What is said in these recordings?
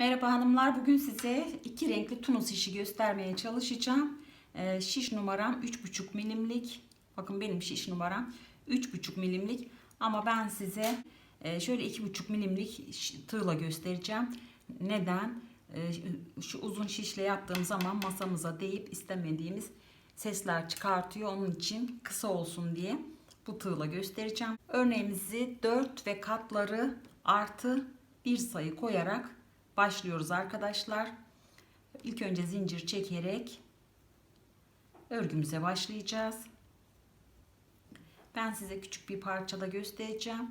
Merhaba hanımlar. Bugün size iki renkli tunus işi göstermeye çalışacağım. Ee, şiş numaram 3,5 milimlik. Bakın benim şiş numaram 3,5 milimlik. Ama ben size e, şöyle 2,5 milimlik tığla göstereceğim. Neden? Ee, şu uzun şişle yaptığım zaman masamıza değip istemediğimiz sesler çıkartıyor. Onun için kısa olsun diye bu tığla göstereceğim. Örneğimizi 4 ve katları artı bir sayı koyarak başlıyoruz arkadaşlar. İlk önce zincir çekerek örgümüze başlayacağız. Ben size küçük bir parçada göstereceğim.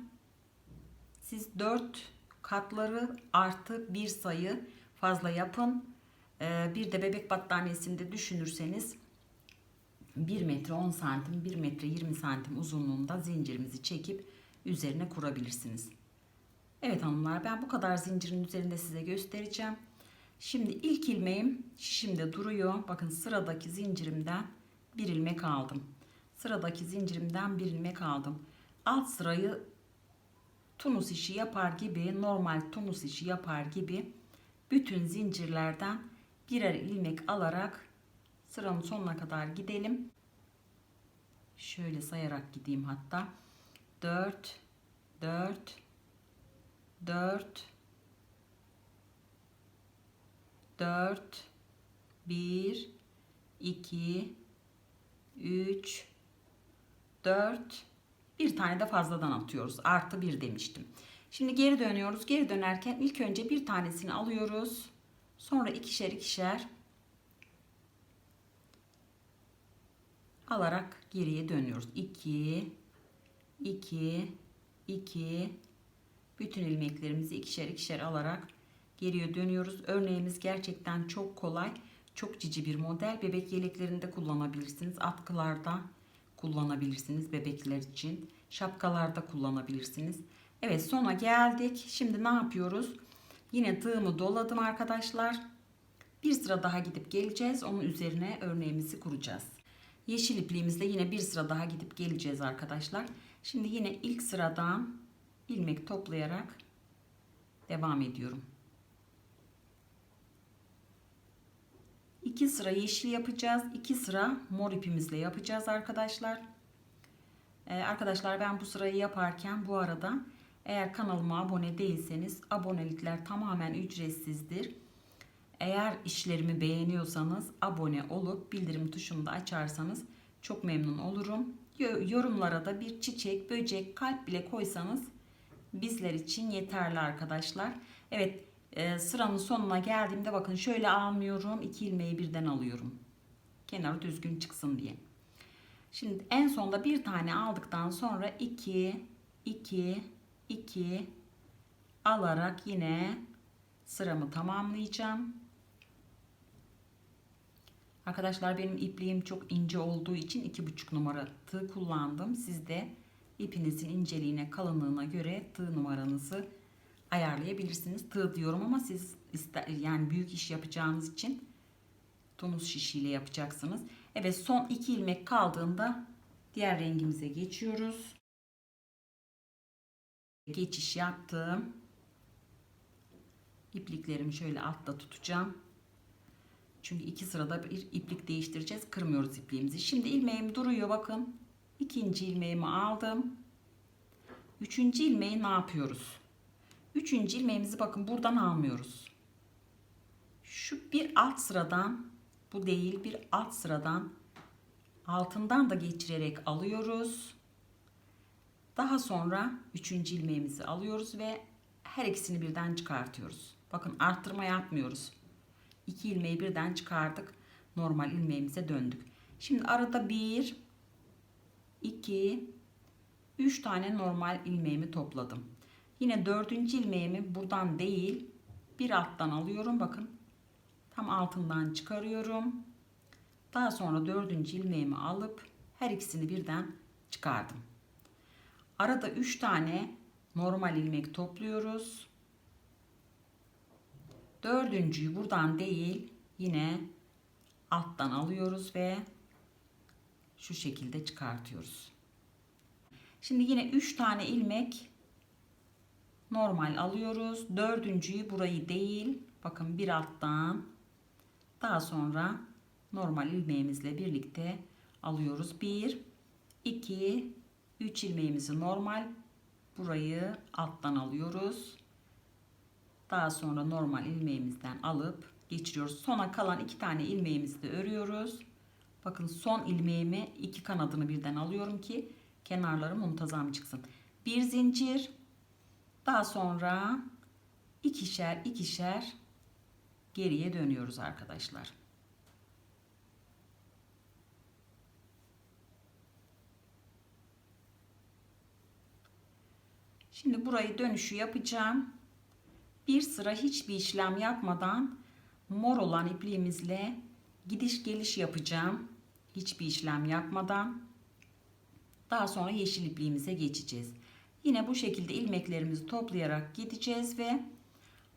Siz 4 katları artı bir sayı fazla yapın. Ee, Bir de bebek battaniyesinde düşünürseniz 1 metre 10 santim 1 metre 20 santim uzunluğunda zincirimizi çekip üzerine kurabilirsiniz. Evet hanımlar ben bu kadar zincirin üzerinde size göstereceğim. Şimdi ilk ilmeğim şişimde duruyor. Bakın sıradaki zincirimden bir ilmek aldım. Sıradaki zincirimden bir ilmek aldım. Alt sırayı tunus işi yapar gibi normal tunus işi yapar gibi bütün zincirlerden birer ilmek alarak sıranın sonuna kadar gidelim. Şöyle sayarak gideyim hatta. 4 4 4 4 1 2 3 4 bir tane de fazladan atıyoruz. Artı 1 demiştim. Şimdi geri dönüyoruz. Geri dönerken ilk önce bir tanesini alıyoruz. Sonra ikişer ikişer alarak geriye dönüyoruz. 2 2 2 bütün ilmeklerimizi ikişer ikişer alarak geriye dönüyoruz. Örneğimiz gerçekten çok kolay. Çok cici bir model. Bebek yeleklerinde kullanabilirsiniz. Atkılarda kullanabilirsiniz bebekler için. Şapkalarda kullanabilirsiniz. Evet sona geldik. Şimdi ne yapıyoruz? Yine tığımı doladım arkadaşlar. Bir sıra daha gidip geleceğiz. Onun üzerine örneğimizi kuracağız. Yeşil ipliğimizde yine bir sıra daha gidip geleceğiz arkadaşlar. Şimdi yine ilk sıradan ilmek toplayarak devam ediyorum. İki sıra yeşil yapacağız. iki sıra mor ipimizle yapacağız arkadaşlar. Ee, arkadaşlar ben bu sırayı yaparken bu arada eğer kanalıma abone değilseniz abonelikler tamamen ücretsizdir. Eğer işlerimi beğeniyorsanız abone olup bildirim tuşunu da açarsanız çok memnun olurum. Yorumlara da bir çiçek, böcek, kalp bile koysanız bizler için yeterli arkadaşlar. Evet e, sıranın sonuna geldiğimde bakın şöyle almıyorum. iki ilmeği birden alıyorum. Kenarı düzgün çıksın diye. Şimdi en sonda bir tane aldıktan sonra 2 2 2 alarak yine sıramı tamamlayacağım. Arkadaşlar benim ipliğim çok ince olduğu için 2,5 numara tığ kullandım. Siz de ipinizin inceliğine, kalınlığına göre tığ numaranızı ayarlayabilirsiniz. Tığ diyorum ama siz ister, yani büyük iş yapacağınız için tunus şişiyle yapacaksınız. Evet son iki ilmek kaldığında diğer rengimize geçiyoruz. Geçiş yaptım. İpliklerimi şöyle altta tutacağım. Çünkü iki sırada bir iplik değiştireceğiz. Kırmıyoruz ipliğimizi. Şimdi ilmeğim duruyor bakın. İkinci ilmeğimi aldım. Üçüncü ilmeği ne yapıyoruz? Üçüncü ilmeğimizi bakın buradan almıyoruz. Şu bir alt sıradan bu değil bir alt sıradan altından da geçirerek alıyoruz. Daha sonra üçüncü ilmeğimizi alıyoruz ve her ikisini birden çıkartıyoruz. Bakın arttırma yapmıyoruz. İki ilmeği birden çıkardık. Normal ilmeğimize döndük. Şimdi arada bir, iki, üç tane normal ilmeğimi topladım. Yine dördüncü ilmeğimi buradan değil bir alttan alıyorum. Bakın tam altından çıkarıyorum. Daha sonra dördüncü ilmeğimi alıp her ikisini birden çıkardım. Arada üç tane normal ilmek topluyoruz. Dördüncüyü buradan değil yine alttan alıyoruz ve şu şekilde çıkartıyoruz. Şimdi yine 3 tane ilmek normal alıyoruz. Dördüncüyü burayı değil. Bakın bir alttan. Daha sonra normal ilmeğimizle birlikte alıyoruz. 1 2 3 ilmeğimizi normal burayı alttan alıyoruz. Daha sonra normal ilmeğimizden alıp geçiriyoruz. Sona kalan iki tane ilmeğimizi de örüyoruz. Bakın son ilmeğimi iki kanadını birden alıyorum ki kenarları muntazam çıksın. Bir zincir daha sonra ikişer ikişer geriye dönüyoruz arkadaşlar. Şimdi burayı dönüşü yapacağım. Bir sıra hiçbir işlem yapmadan mor olan ipliğimizle gidiş geliş yapacağım. Hiçbir işlem yapmadan. Daha sonra yeşil ipliğimize geçeceğiz. Yine bu şekilde ilmeklerimizi toplayarak gideceğiz ve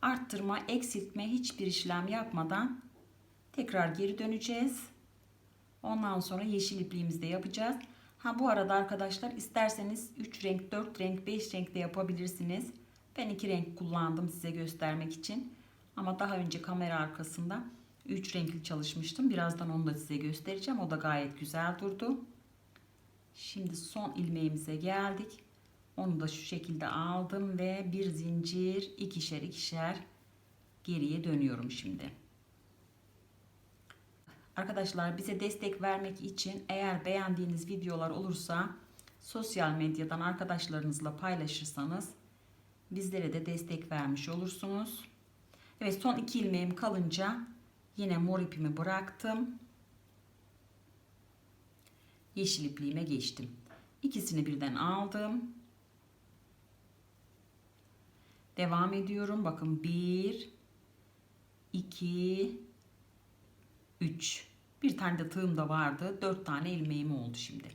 arttırma, eksiltme hiçbir işlem yapmadan tekrar geri döneceğiz. Ondan sonra yeşil ipliğimizde yapacağız. Ha bu arada arkadaşlar isterseniz 3 renk, 4 renk, 5 renk de yapabilirsiniz. Ben 2 renk kullandım size göstermek için. Ama daha önce kamera arkasında 3 renkli çalışmıştım. Birazdan onu da size göstereceğim. O da gayet güzel durdu. Şimdi son ilmeğimize geldik. Onu da şu şekilde aldım ve bir zincir ikişer ikişer geriye dönüyorum şimdi. Arkadaşlar bize destek vermek için eğer beğendiğiniz videolar olursa sosyal medyadan arkadaşlarınızla paylaşırsanız bizlere de destek vermiş olursunuz. Evet son iki ilmeğim kalınca yine mor ipimi bıraktım. Yeşil ipliğime geçtim. İkisini birden aldım. Devam ediyorum. Bakın 1 2 3 bir tane de tığım da vardı. 4 tane ilmeğim oldu şimdi.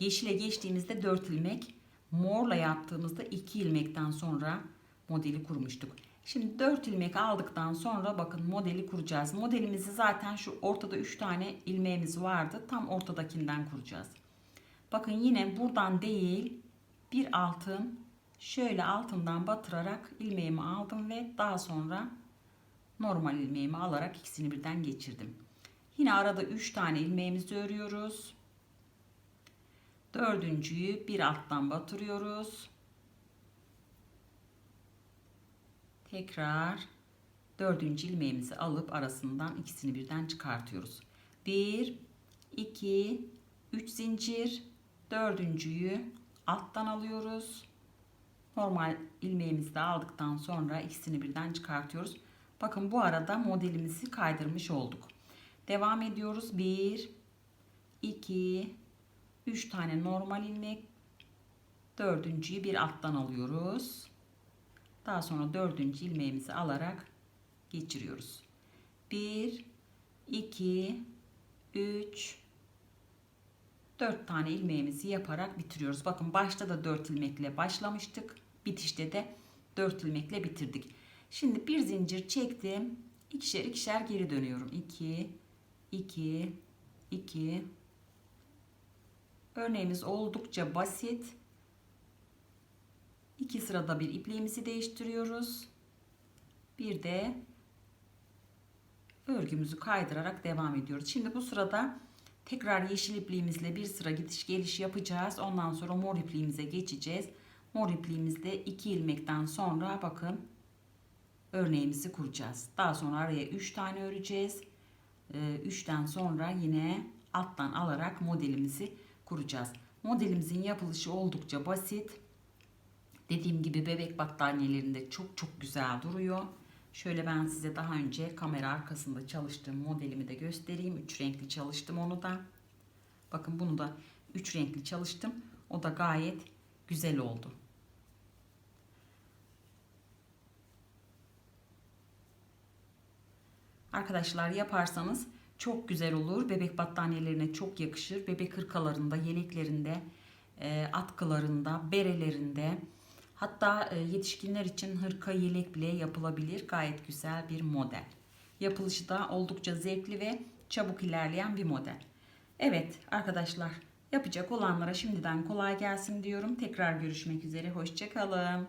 Yeşile geçtiğimizde 4 ilmek, morla yaptığımızda 2 ilmekten sonra modeli kurmuştuk. Şimdi 4 ilmek aldıktan sonra bakın modeli kuracağız. Modelimizi zaten şu ortada 3 tane ilmeğimiz vardı. Tam ortadakinden kuracağız. Bakın yine buradan değil bir altın şöyle altından batırarak ilmeğimi aldım ve daha sonra normal ilmeğimi alarak ikisini birden geçirdim. Yine arada 3 tane ilmeğimizi örüyoruz. Dördüncüyü bir alttan batırıyoruz. Tekrar dördüncü ilmeğimizi alıp arasından ikisini birden çıkartıyoruz. 1 2 3 zincir dördüncüyü alttan alıyoruz. Normal ilmeğimizi de aldıktan sonra ikisini birden çıkartıyoruz. Bakın bu arada modelimizi kaydırmış olduk. Devam ediyoruz. 1 2 3 tane normal ilmek. Dördüncüyü bir alttan alıyoruz. Daha sonra dördüncü ilmeğimizi alarak geçiriyoruz. 1 2 3 4 tane ilmeğimizi yaparak bitiriyoruz. Bakın başta da 4 ilmekle başlamıştık. Bitişte de 4 ilmekle bitirdik. Şimdi bir zincir çektim. İkişer ikişer geri dönüyorum. 2 2 2 Örneğimiz oldukça basit. İki sırada bir ipliğimizi değiştiriyoruz. Bir de örgümüzü kaydırarak devam ediyoruz. Şimdi bu sırada tekrar yeşil ipliğimizle bir sıra gidiş geliş yapacağız. Ondan sonra mor ipliğimize geçeceğiz. Mor ipliğimizde iki ilmekten sonra bakın örneğimizi kuracağız. Daha sonra araya 3 tane öreceğiz. 3'ten ee, sonra yine alttan alarak modelimizi kuracağız. Modelimizin yapılışı oldukça basit. Dediğim gibi bebek battaniyelerinde çok çok güzel duruyor. Şöyle ben size daha önce kamera arkasında çalıştığım modelimi de göstereyim. Üç renkli çalıştım onu da. Bakın bunu da üç renkli çalıştım. O da gayet güzel oldu. Arkadaşlar yaparsanız çok güzel olur. Bebek battaniyelerine çok yakışır. Bebek hırkalarında, yeleklerinde, e, atkılarında, berelerinde hatta e, yetişkinler için hırka yelek bile yapılabilir. Gayet güzel bir model. Yapılışı da oldukça zevkli ve çabuk ilerleyen bir model. Evet arkadaşlar yapacak olanlara şimdiden kolay gelsin diyorum. Tekrar görüşmek üzere. Hoşçakalın.